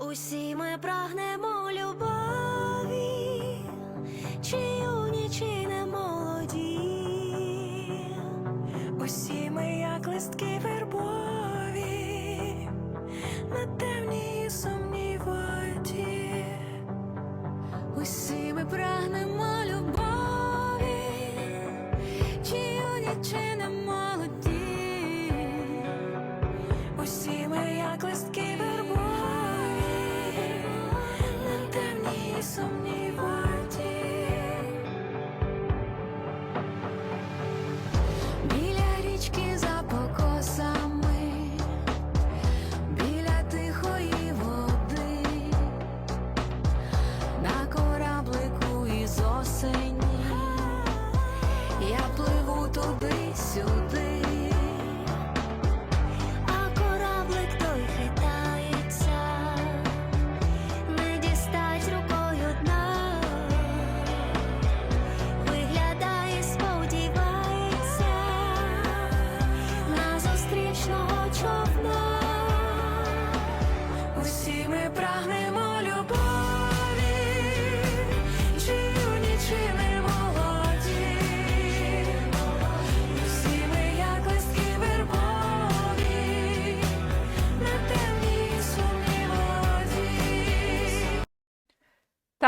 Усі ми прагнемо любові, чи юні, чи не молоді. Усі ми, як листки вербові, на темній сумній воді. Усі ми прагнемо любові, чи юні, чи не молоді. Усі ми, як листки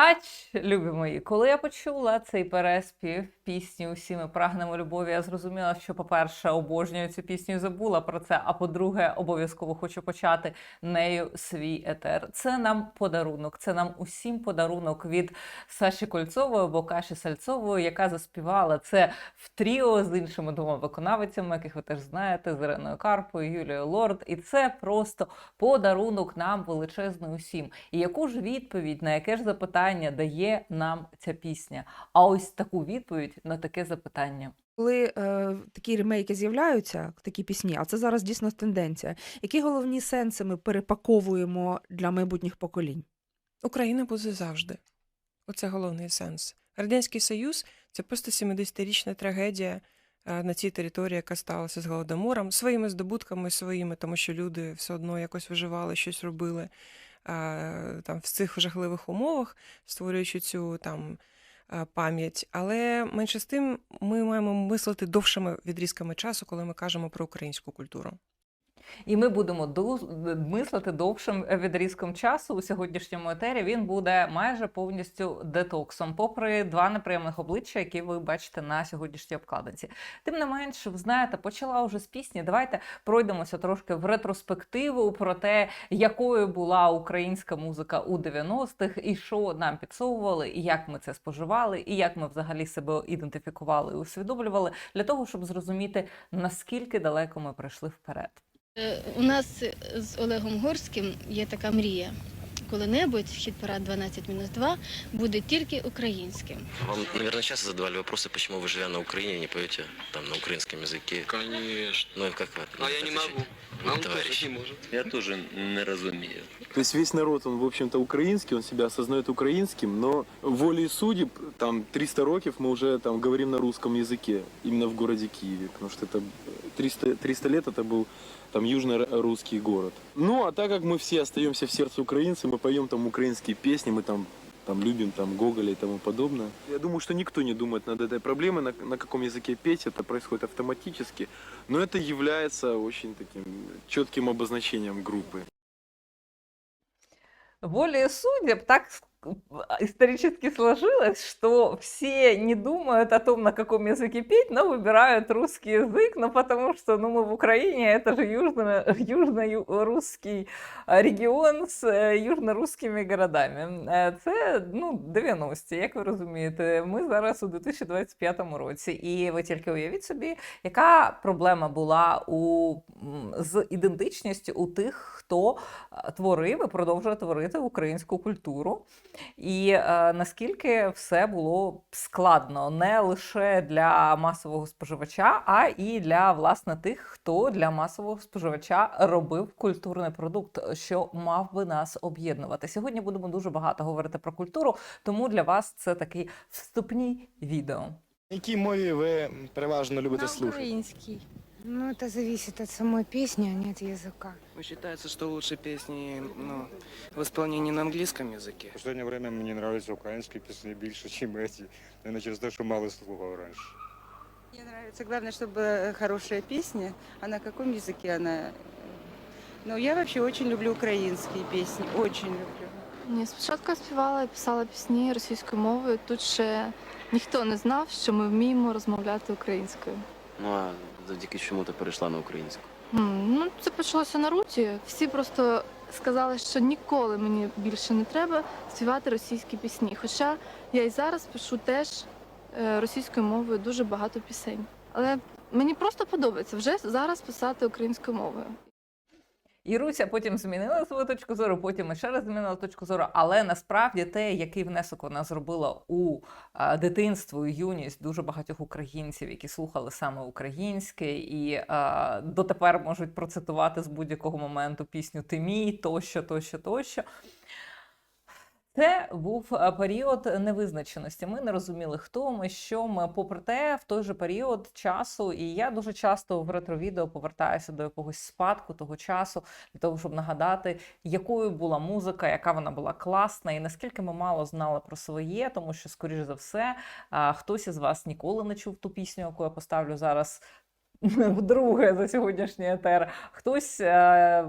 Тач, любі мої, коли я почула цей переспів пісні Усі ми прагнемо любові, я зрозуміла, що, по-перше, обожнюю цю пісню забула про це. А по-друге, обов'язково хочу почати нею свій етер. Це нам подарунок, це нам усім подарунок від Саші Кольцової або Каші Сальцової, яка заспівала це в тріо з іншими двома виконавицями, яких ви теж знаєте, з Іриною Карпою, Юлією Лорд. І це просто подарунок нам величезний усім. І яку ж відповідь на яке ж запитання дає нам ця пісня? А ось таку відповідь на таке запитання. Коли е, такі ремейки з'являються, такі пісні, а це зараз дійсно тенденція. Які головні сенси ми перепаковуємо для майбутніх поколінь? Україна буде завжди. Оце головний сенс. Радянський Союз це просто 70-річна трагедія е, на цій території, яка сталася з голодомором, своїми здобутками, своїми, тому що люди все одно якось виживали, щось робили там в цих жахливих умовах, створюючи цю там е, пам'ять. Але менше з тим ми маємо мислити довшими відрізками часу, коли ми кажемо про українську культуру. І ми будемо ду- мислити довшим відрізком часу у сьогоднішньому етері. Він буде майже повністю детоксом, попри два неприємних обличчя, які ви бачите на сьогоднішній обкладинці. Тим не менш, ви знаєте, почала вже з пісні. Давайте пройдемося трошки в ретроспективу про те, якою була українська музика у 90-х, і що нам підсовували, і як ми це споживали, і як ми взагалі себе ідентифікували і усвідомлювали для того, щоб зрозуміти наскільки далеко ми прийшли вперед. Е, У нас з Олегом Горським є така мрія. Коли-небудь хіт парад 12 мінус 2 буде тільки українським. Вам, наверное, часто задавали вопросы, почему вы, живя на Украине, не поете там на украинском языке. Конечно. Ну и как вы А я не отвечаете? могу. Ну, А он товарищ. тоже не может. Я тоже не разумею. То есть весь народ, он, в общем-то, украинский, он себя осознает украинским, но волей судеб, там, 300 років мы уже там говорим на русском языке, именно в городе Киеве, потому что это 300, 300 лет это был там южно-русский город. Ну, а так как мы все остаемся в сердце украинцы, мы поем там украинские песни, мы там там любим там Гоголя и тому подобное. Я думаю, что никто не думает над этой проблемой, на, на каком языке петь, это происходит автоматически, но это является очень таким четким обозначением группы. волей судеб так исторически сложилось, что все не думают о том, на каком языке петь, но выбирают русский язык, ну потому что ну, мы в Украине, это же южно- южно-русский э, регіон з е, южно-русскими городами. Е, Це ну, 90-ті, як ви розумієте. Ми зараз у 2025 році. І ви тільки уявіть собі, яка проблема була у, м, з ідентичністю у тих, хто е, творив і продовжує творити українську культуру. І е, наскільки все було складно не лише для масового споживача, а і для власне тих, хто для масового споживача робив культурний продукт, що мав би нас об'єднувати. Сьогодні будемо дуже багато говорити про культуру, тому для вас це такі вступні відео. Якій мові ви переважно любите На слухати? українській. Ну, это зависит от самой песни, а не от языка. Ну, Считается, что лучше песни ну, в исполнении на английском языке. В последнее время мені нравятся українські пісні більше, ніж эти. Наверное, через те, що мало слухав раніше. Мне нравится, главное, чтобы хорошая песня. А на каком языке она? Ну, я вообще очень люблю украинские песни, очень люблю. Ні, спочатку я співала і писала пісні російською мовою. Тут ще ніхто не знав, що ми вміємо розмовляти українською. Ну а завдяки чому ти перейшла на українську? Ну, це почалося на руті. Всі просто сказали, що ніколи мені більше не треба співати російські пісні. Хоча я і зараз пишу теж е, російською мовою дуже багато пісень. Але мені просто подобається вже зараз писати українською мовою. І Руся потім змінила свою точку зору, потім ще раз змінила точку зору. Але насправді те, який внесок вона зробила у дитинство і юність дуже багатьох українців, які слухали саме українське, і а, дотепер можуть процитувати з будь-якого моменту пісню Ти мій, тощо, тощо, тощо. Це був е, період невизначеності. Ми не розуміли, хто ми, що ми. Попри те, в той же період часу, і я дуже часто в ретровідео повертаюся до якогось спадку того часу, для того, щоб нагадати, якою була музика, яка вона була класна, і наскільки ми мало знали про своє, тому що, скоріш за все, хтось із вас ніколи не чув ту пісню, яку я поставлю зараз. Вдруге за сьогоднішній етер. Хтось е,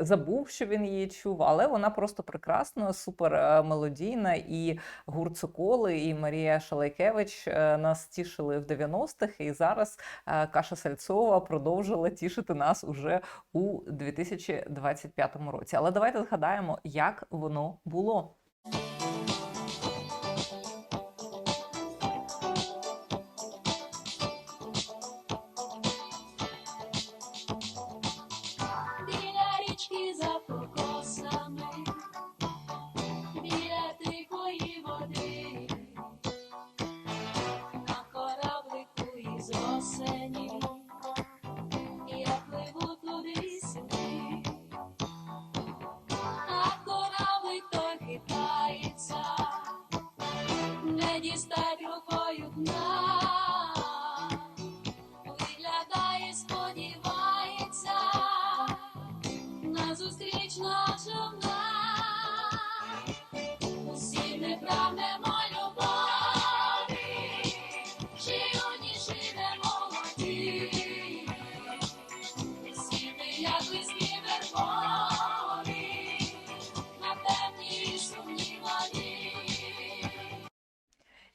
забув, що він її чув, але вона просто прекрасна, супер е, мелодійна. І гурт Соколи, і Марія Шалайкевич е, нас тішили в 90-х, і зараз е, Каша Сальцова продовжила тішити нас уже у 2025 році. Але давайте згадаємо, як воно було.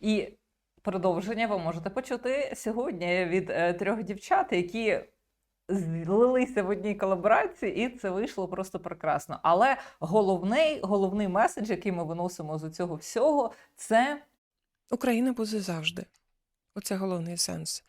І продовження ви можете почути сьогодні від е, трьох дівчат, які злилися в одній колаборації, і це вийшло просто прекрасно. Але головний, головний меседж, який ми виносимо з цього всього, це Україна буде завжди. Оце головний сенс.